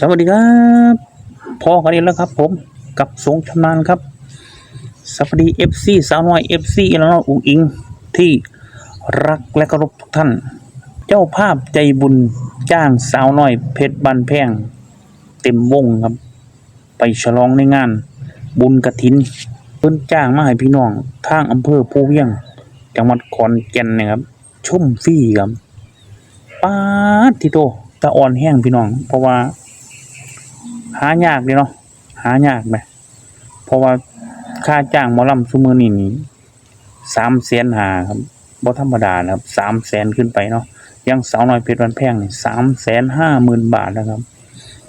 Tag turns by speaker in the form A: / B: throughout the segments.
A: สวัสดีครับพอกันอีกแล้วครับ ผมกับสงชำนาญครับสวัสดีเอฟซีสาวน้อยเอฟซีแล้วน้องอุ๋งอิงที่รักและเคารพทุกท่าน เจ้าภาพใจบุญจ้างสาวน้อยเพชรบันแพง เต็มวงครับ ไปฉลองในงาน บุญกระถิน เพิ่นจ้างมาให้พี่น้องทางอำเภอภูเวียง จังหวัดขอนแก่นนะครับชมฟรีครับป้าดทิโตตะอ่อนแห้งพี่น้อง เพราะว่า หายากเลยเนาะหายากไหมเพราะว่าค่าจ้างหมอลำซุมือนี่นี่สามแสนหาครับบ่ธรรมดานะครับสามแสนขึ้นไปเนาะยังสาวน้อยเพชรวันแพงนี่สามแสนห้าหมื่นบาทนะครับ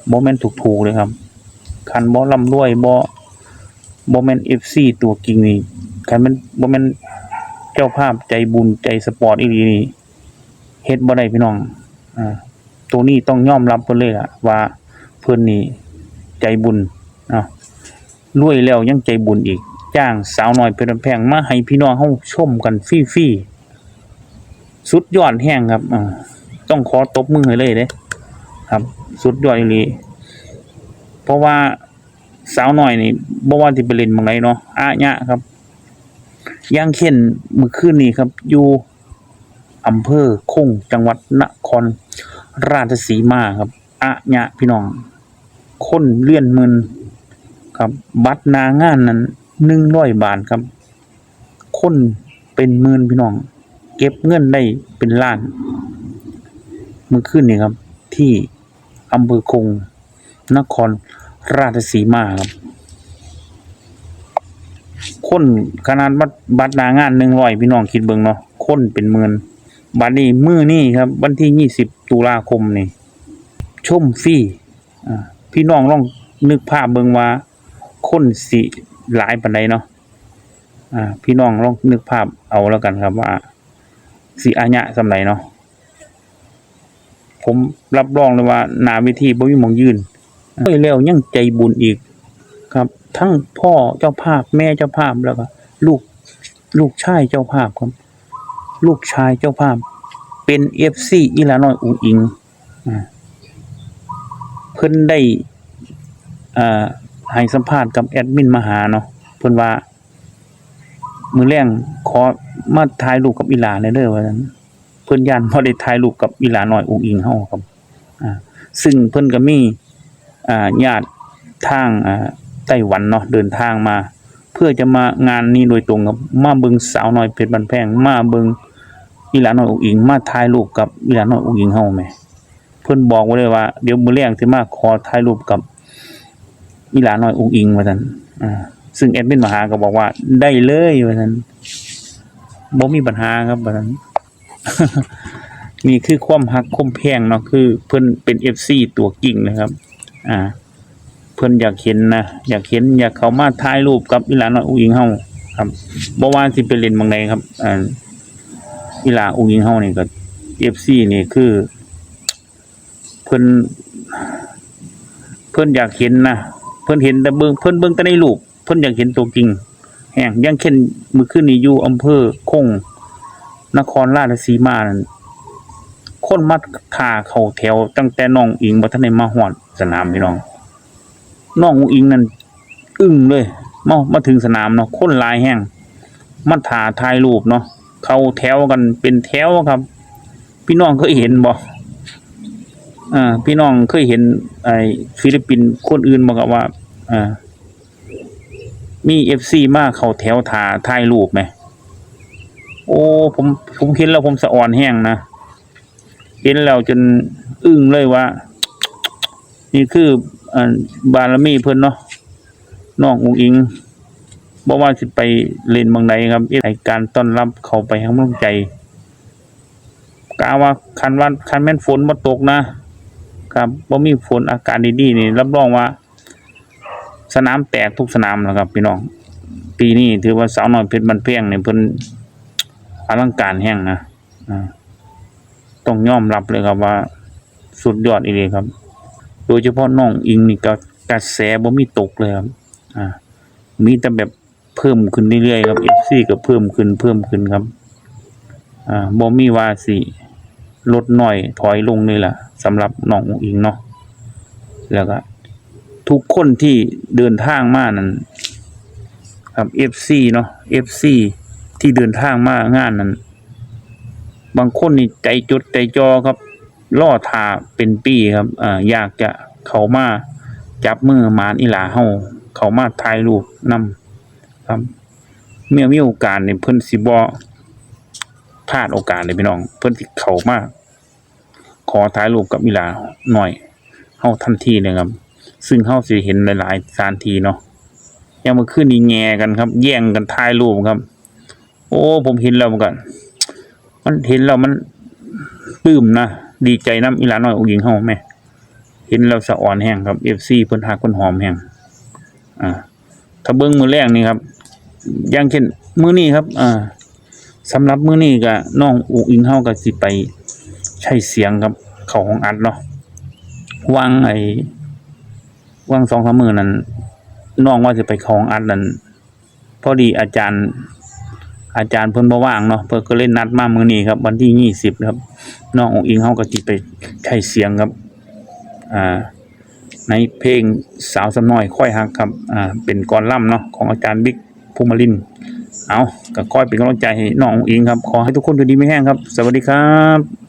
A: โมเมนต์ถูกๆเลยครับ คันบ่ลำรวยบ่บ่แม่น FC ตัวจริงนี่คันมันบ่แม่นเจ้าภาพใจบุญใจสปอร์ตอีหลีนี่เฮ็ดบ่ได้พี่น้องอ่าตัวนี้ต้องยอมรับเพิ่นเลยล่ะว่าเพิ่นนี่ ใจบุญนะรวยแล้วยังใจบุญอีก จ้างสาวน้อยเพชรแพงมาให้พี่น้องเฮาชมกันฟรีๆสุดยอดแห้งครับต้องขอตบมือเลยเด้ครับ สุดยอดอีหลีเพราะว่าสาวหน่อยนี่บ่ว่าสิไปเล่นหม่องไหนเนาะอาญะครับย่างเช่นมื้อคืนนี้ครับ อยู่อำเภอคงจังหวัดนครราชสีมาครับอาญะพี่น้อง คนเลื่อนหมื่นครับ บัตรนางานนั้น100บาทครับ คนเป็นหมื่นพี่น้อง เก็บเงินได้เป็นล้านมื้อคืนนี้ครับ ที่อำเภอคง นครราชสีมาครับ คนขนาดบัตรบัตรนางานหนึ่งร้อยพี่น้องคิดเบิ่งเนาะคนเป็นหมื่นบัตรนี้มือนี้ครับ วันที่ยี่สิบตุลาคมนี่ชมฟรีอ่า พี่น้องลองนึกภาพเบิ่งว่าคนสิหลายปานใดเนาะอ่า พี่น้องลองนึกภาพเอาแล้วกันครับว่าสิอาญะสำไรเนาะผมรับรองเลยว่าหนาเวิธีบ่มีมองยืนเฮ้ยแล้วยังใจบุญอีกครับ ทั้งพ่อเจ้าภาพแม่เจ้าภาพแล้วก็ลูกลูกชายเจ้าภาพครับ ลูกชายเจ้าภาพ เป็นเอฟซีอีลาน้อยอุงอิงอเพิ่นได้ อ่าให้สัมภาษณ์กับแอดมินมหาเนาะเพิ่นว่า มือแรงขอมาถ่ายรูปกับอีหลาในอยเด้อว่าซั่นเพิ่นย่านบ่ได้ถ่ายรูปกับอีหลาน้อยอุงอิงเฮาครับอ่าซึ่งเพิ่นก็มีอ่าญาติทางอ่าไต้หวันเนาะเดินทางมา เพื่อจะมางานนี้โดยตรงครับมาเบิงสาวน้อยเพชรบันแพงมาเบิงอีหลาน้อยอุ๋งอิงมาถ่ายรูปกับอีหลาน้อยอุ๋งอิงเฮาแหมเพิ่นบอกไว้เลยว่าเดี๋ยวมื้อแลงสิมาขอถ่ายรูปกับ อีหลาน้อยอุ๋งอิงว่าซั่นอ่าซึ่งแอดมินมหาก็บอกว่า ได้เลยว่าซั่นบ่มีปัญหาครับว่าซั่นนี่คือความฮักความแพงเนาะคือ เพิ่นเป็น FC ตัวกิ่งนะครับ อ่า เพิ่นอยากเห็นนะอยากเห็นอยากเขามาถ่ายรูปกับอีหลาน้อยอุ้งอิงเฮาครับบ่ว่าสิไปเล่นบางใดครับอ่าอีหลาอุ้งอิงเฮานี่ก็ FC นี่คือ เพิ่นเพิ่อนอยากเห็นนะ เพิ่นเห็นแต่เบิ่งเพิ่นเบิ่งแต่ในรูปเพิ่นอยากเห็นตัวจริงแฮงย่างเช่นมื้อคืนนี้อยู่อำเภอคงนครราชสีมานั่นคนมาท่าเข้าแถว ตั้งแต่น้องอิงบ่ทันได้มาฮอดสนามพี่น้องน้องอุ๋งอิงนั่นอึ้งเลยมามาถึงสนามเนาะคนลายแห้งมาถ่าถ่ายรูปเนาะเข้าแถวกันเป็นแถวครับ พี่น้องเคยเห็นบ่ อ่าพี่น้องเคยเห็น ไอ้ฟิลิปปินส์คนอื่นบ่ครับว่าอ่ามีเอฟซีมาเขาแถวถาถ่ายรูปไหม โอ้ ผมผมเห็นแล้วผมสะอ่อนแห้งนะเห็นแล้วจนอึ้งเลยว่า นี่คืออ่าบารมีเพิ่นเนาะน้องอุงอิงบ่ว่าสิไปเล่นเมืองใดครับให้การต้อนรับเขาไปให้กำลังใจกาว่าคันว่าคันแม่นฝนบ่ตกนะ ครับบ่มีฝนอากาศดีๆนี่รับรองว่า สนามแตกทุกสนามแล้วครับ พี่น้อง ปีนี้ถือว่าสาวน้อยเพชรบันเพียงเนี่ยเพิ่นอลังการแห้งนะต้องยอมรับเลยครับว่า สุดยอดอีหลีครับ โดยเฉพาะน้องอิงนี่ก็กระแสบ่มีตกเลยครับ อ่า มีแต่แบบเพิ่มขึ้นเรื่อยๆครับ FC ก็เพิ่มขึ้นเพิ่มขึ้นครับ อ่าบ่มีว่าสิ ลดหน้อยถอยลงนี่แหละสำหรับน้องอุ๋งอิงเนาะแล้วก็ทุกคนที่เดินทางมานั้นครับ FC เนาะ FC ที่เดินทางมางานนั้น บางคนนี่ใจจดใจจอครับล่อทาเป็นปีครับอ่าอยากจะเขามาจับมือมานอีหลาเฮาเขามาถ่ายรูปนำครับ เมื่อมีโอกาสเนี่ยเพิ่นสิบ่พลาดโอกาสเลยพี่น้อง เพิ่นสิเข้ามาข อถ่ายรูปกับอีหลาหน่อยเฮาทันทีเลยครับ ซึ่งเฮาสิเห็นหลายๆสถานทีเนาะย่างมื่อคืนนี้แย่กันครับ แย่งกันถ่ายรูปครับ โอ้ผมเห็นแล้วเหมือนกันมันเห็นแล้วมันปื้มนะดีใจน้ำอีหลาน้อยองค์หญิงเฮาแม่เห็นแล้วสะอ่อนแห้งครับ FC เพิ่นฮักเพิ่นหอมแห้งอ่า ถ้าเบิ่งมือแรกนี่ครับ อย่างเช่นมือนี้ครับ อ่าสำหรับมือนี้ก็น้องอุ๋งอิงเฮาก็สิไปใช้เสียงครับ เข้าห้องอัดเนาะวางไอ้วาง2-3มื้อนั้นน้องว่าสิไปเข้าห้องอัดนั้นพอดีอาจารย์ อาจารย์เพิ่นบ่ว่างเนาะเพิ่นก็เลยนัดมามื้อนี้ครับ วันที่20ครับน้องอุ๋งอิงเฮาก็สิไปใช้เสียงครับ อ่า ในเพลงสาวสำน้อยค่อยฮักครับ อ่า เป็นกรล่ำเนาะของอาจารย์บิ๊กภูมิลินเอาก็คอยเป็นกำลังใจให้น้องอุ๋งอิงครับ ขอให้ทุกคนอยู่ดีไม่แห้งครับ สวัสดีครับ